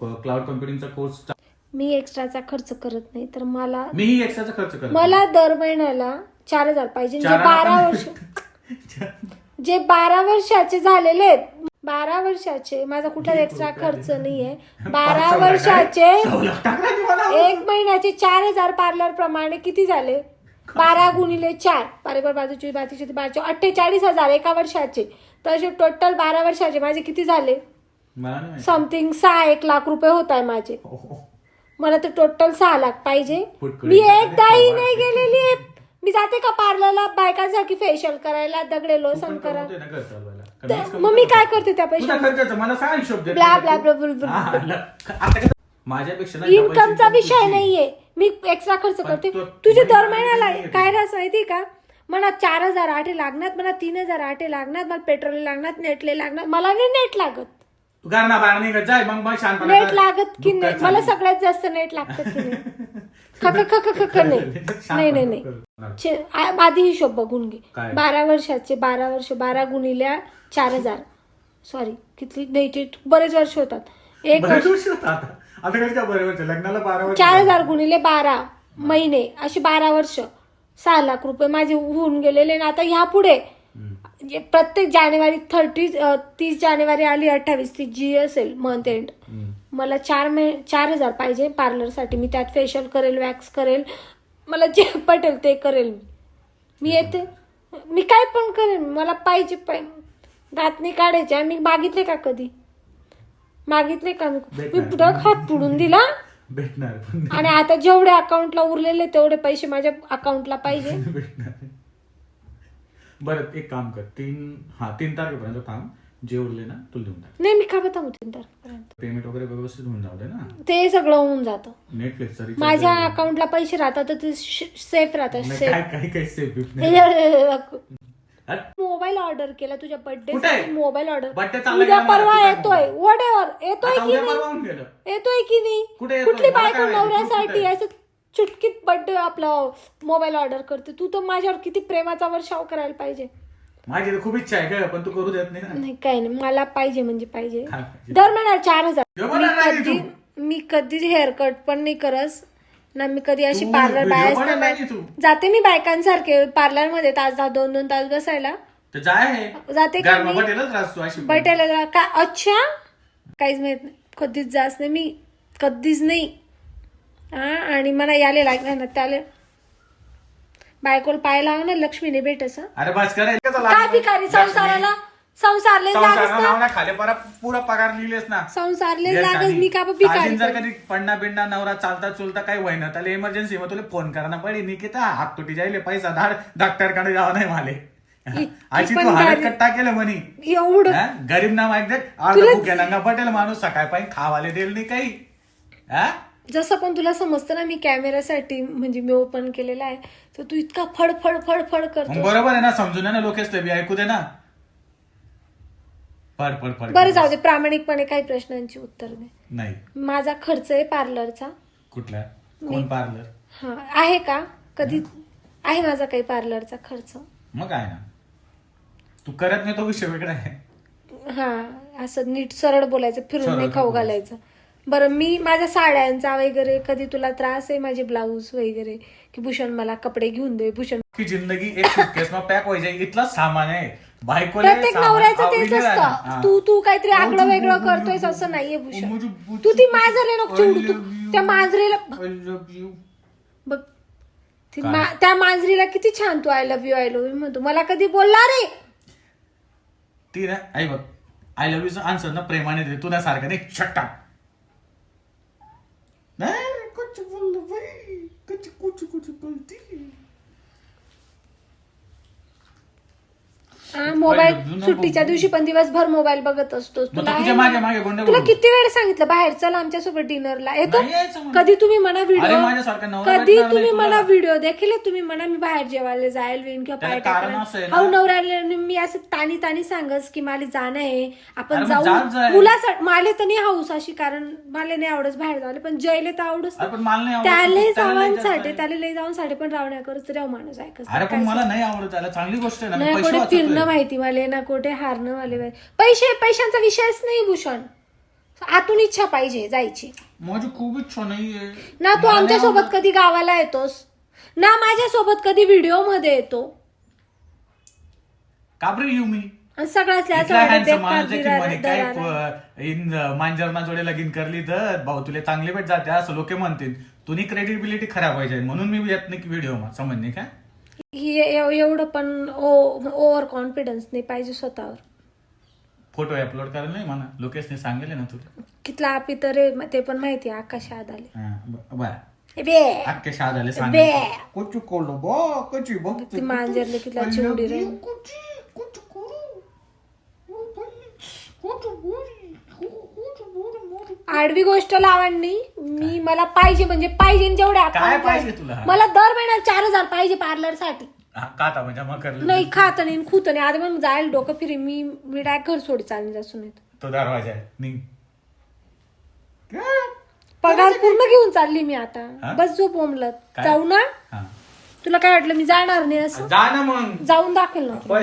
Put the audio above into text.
Cloud कम्प्युटिंगचा course मी एक्स्ट्राचा खर्च करत नाही तर मला मीही एक्स्ट्राचा खर्च करतो मला दर महिन्याला चार हजार पाहिजे. जे चार बारा हजार वर्ष जे बारा वर्षाचे झालेले आहेत. बारा वर्षाचे माझा कुठलाच एक्स्ट्रा खर्च नाहीये. बारा सवलत आहे. वर्षाचे सवलत. एक महिन्याचे चार हजार पार्लर प्रमाणे किती झाले? बारा गुणिले चार. पारेबर बाजूची बाजूची बाजू अठ्ठेचाळीस हजार एका वर्षाचे. तर असे टोटल बारा वर्षाचे माझे किती झाले? मला नाही माहिती. समथिंग सहा एक लाख रुपये होत आहे माझे हो, हो. मला तर टोटल सहा लाख पाहिजे फुटकुळी मी एकदाही नाही. गेलेली आहे. मी जाते का पार्लरला बायकांसारखी फेशियल करायला दगडे तू लोसन पण करा ना घर चालवायला. तर मग मी? काय करते त्या तुझा पैशात खर्चाचं मला सांग हिशोब दे. Blah blah blah blah blah. हा, ल- आता कसं- माझ्यापेक्षा ना ह्या इन्कमचा विषय तुझी- नाहीये मी एक्स्ट्रा खर्च पण करते तो- तुझे दर महिन्याला. काय राहत माहिती का मला चार हजार आठे लागणार मला तीन हजार आठे लागणार मला पेट्रोल लागणार नेटले लागणार मला नाही नेट लागत तू बाहेर निघत जाय मग मग शहाणपणा नेट कर. लागत की दुःख नाही? मला. सगळ्यात जास्त नेट लागतं की नाही? खक खक खक नाही. नाही नाही नाही. आ- आधी हिशोब बघून घे. काय? बारा वर्षाचे बारा वर्ष बारा गुणिल्या चार हजार. सॉरी किती? नाही ते बरेच वर्ष होतात. एक बरेच वर्ष वर्ष होतं आता. आता कसं काय बरे वर्ष? लग्नाला बारा वर्ष चार हजार गुणिले बारा महिने अशी बारा वर्ष. सहा लाख रुपये माझे होऊन गेलेले आता ह्या पुढे हम्म. जे प्रत्येक जानेवारी थर्टी तीस जानेवारी आली अठ्ठावीस ती जी असेल मंथ एंड. मला चार मे चार हजार पाहिजे पार्लरसाठी मी त्यात फेशियल करेल वॅक्स करेल. मला जे पटेल ते करेल मी. येते. मी काय पण करेन. मला पाहिजे पाय दात नाही काढायचे. आणि मी मागितले का कधी? मागितले का? मी. पुढं हात पुढून दिला. भेटणार. आणि आता जेवढे अकाउंटला उरलेले तेवढे पैसे माझ्या अकाउंटला पाहिजे. बरं एक काम कर. तीन हा तीन तारखेपर्यंत थांब. जे उरले ना तुला देऊन टाक. नाही मी का बताऊ तीन तारखेपर्यंत? पेमेंट वगैरे व्यवस्थित होऊन जाऊ दे ना. ते सगळं होऊन जातं. Recharge माझ्या. अकाउंटला पैसे राहतात तर ते सेफ राहतात नाही, सेफ काय काही काही सेफ. मोबाईल ऑर्डर केला तुझ्या बर्थडे आहे? मोबाईल ऑर्डर Birthday चालला उद्या गेला माझा, परवा कुठे येतोय? वॉट एव्हर येतोय की नाही? गेलं. येतोय की नाही? येतोय? कुठली मला बायको माहिती, तू नवऱ्यासाठी? असं चुटकीत बर्थडे आपला मोबाईल ऑर्डर करते. तू तर माझ्यावर किती प्रेमाचा वर्षाव करायला पाहिजे. माझी तर खूप इच्छा आहे पण तू करू देत नाही ना. नाही काही नाही. मला पाहिजे म्हणजे पाहिजे. काय पाहिजे? दर महिन्याला चार हजार. मी कधी कधीच हेअरकट पण नाही करस ना मी कधी अशी तू पार्लर video बाहेर बनवणार नाही नाही तू. जाते मी बायकांसारखे पार्लरमध्ये तास दहा दोन दोन तास बसायला. तर जाय जाते का गारमा मी? बटेलच राहतो अशी. बटेला का अच्छा? काहीच माहीत नाही. कधीच जास नाही मी. कधीच नाही. हा आणि मला याले लागलं ना त्याले बायकोला पाय लावा ना लक्ष्मीने भेटस. अरे बस काय भिकारी संसाराला? संसारले लागस ना खाले परा पुरा पगार लिहिलेस ना. संसारले लागस मी का भिकारी जर कधी पडना बिडना नवरा चालता चुलता काही होईना त्याला इमर्जन्सी मग तुला फोन करा पडी निकिता हात तुटी जायले पैसा धाड डॉक्टरकडे जावं नाही माले. आजी तू कट्टा केलं म्हणी. एवढं? गरीब नाव ऐक दे तुला- भुक्या पटेल माणूस सकाळ पाहिजे खावाले देईल नाही काही. हा? जसं पण तुला समजतं ना मी कॅमेऱ्यासाठी म्हणजे मी ओपन केलेला आहे तर तू इतका फड फड फड फड मग करतो बरोबर आहे ना समजून आहे ना लोकेश बी ऐकू दे ना. पड पड पड बरं जाऊ दे प्रामाणिकपणे काही प्रश्नांची उत्तर दे. नाही. माझा खर्च आहे पार्लरचा. कुठला? कोण पार्लर? हा आहे का? कधी? आहे माझा काही पार्लरचा खर्च. मग काय ना. तू करत नाही तो विषय वेगळा आहे. हा असं नीट सरळ बोलायचं फिरून सरळ नाही खाऊ बोलायचं. घालायचं. बरं मी माझ्या साड्यांचा वगैरे कधी तुला त्रास आहे माझे ब्लाऊज वगैरे की भूषण मला कपडे घेऊन दे भूषण की जिंदगी एक में पॅक व्हायचे इथला सामान आहे बायकोले प्रत्येक सामान नवऱ्याचं तेच आवडीने राहणं. असतं हा. तू तू काहीतरी आगळं बुजू, वेगळं करतोयस बुजू, असं नाहीये भूषण तू ती मांजरे नको चिडू तू. त्या मांजरीला I love you. बघ ती? मा- त्या मांजरीला किती छान तू I love you I love you म्हणतो मला कधी बोलला रे ती ना आई बघ आय लव्ह यू आन्सर ना प्रेमाने दे तुला सारखं नाही छट्टा Ne? Kaç yıllı vay. Kaç kaç kaç kaç हा, मोबाईल सुट्टीच्या दिवशी पण दिवसभर मोबाईल बघत असतोस मग तुला तू आहे तुझ्या ना? मागे मागे गोंडे तुला. किती वेळ सांगितलं बाहेर चल आमच्यासोबत डिनरला येतो नाही यायचं म्हणून. कधी तुम्ही म्हणा अरे व्हिडिओ नवरा कधी भेटणार तुम्ही तुला. म्हणा व्हिडिओ देखील तुम्ही म्हणा मी बाहेर जेवायला जायला येईन किंवा त्याला पाय कारण असं आहे टाकायला ना. हाऊ नवऱ्याला मी असं तानी तानी सांगस की मला जाणं आहे अरे आपण मग जाऊ जात जाय. मुलासाठी माले तर नाही हाऊस अशी कारण मला नाही आवडत बाहेर जायला पण जयले तर आवडच अरे पण मला नाही आवडत. त्याले जावांसाठी आहे. त्याला लय जाऊनसाठी पण रावण्या करत तरी माणूस अरे पण मला नाही आवडत त्याला चांगली गोष्ट आहे ना मी ना पैसे कुठे वाचवतोय. माहिती? मला ना कुठे? हारणं वाले. पैसे पैशांचा विषयच नाही भूषण. आतून इच्छा पाहिजे जायची. माझी खूप इच्छा नाहीये. ना तू आमच्यासोबत. कधी गावाला येतोस? ना माझ्या सोबत कधी व्हिडिओमध्ये येतो? का बरं येऊ मी? आणि handsome माणूस आहे की म्हणे काय. प- इन लगीन करली तर भाऊ तुला चांगली भेट जाते असं लोक म्हणतील. तुनी क्रेडिबिलिटी खराब व्हायची म्हणून मी येत नाही व्हिडिओ समजणे का? ही एव- एवढं पण ओव्हर कॉन्फिडन्स नाही पाहिजे स्वतःवर. फोटो अपलोड करायला नाही म्हणा. लोकेशने सांगेल ना तुला. कितला आपी तर आहे, ते पण माहिती आहे आकाश आद आले हा, बरं. ए बे! अख्खे बे. कोचू कोलो बो कची बघ ती मांजरले रे. आडवी गोष्ट लावणी मी मला पाहिजे म्हणजे पाहिजे जेवढे काय. पाहिजे. तुला? मला दर महिन्याला चार हजार पाहिजे पार्लरसाठी. म्हणजे करलं नाही खात नाही खूत नाही. आता मग जायला डोकं फिरी. मी मी डायरेक्ट घर सोडी चालली जासून येत. तो दरवाजा आहे. निघ. पगार पूर्ण घेऊन चालली मी आता. हा? बस झोप ओमलत. काय? जाऊ ना? हा. तुला काय वाटलं मी जाणार नाही असं? जा ना मग. जाऊन दाखवेल ना तुला.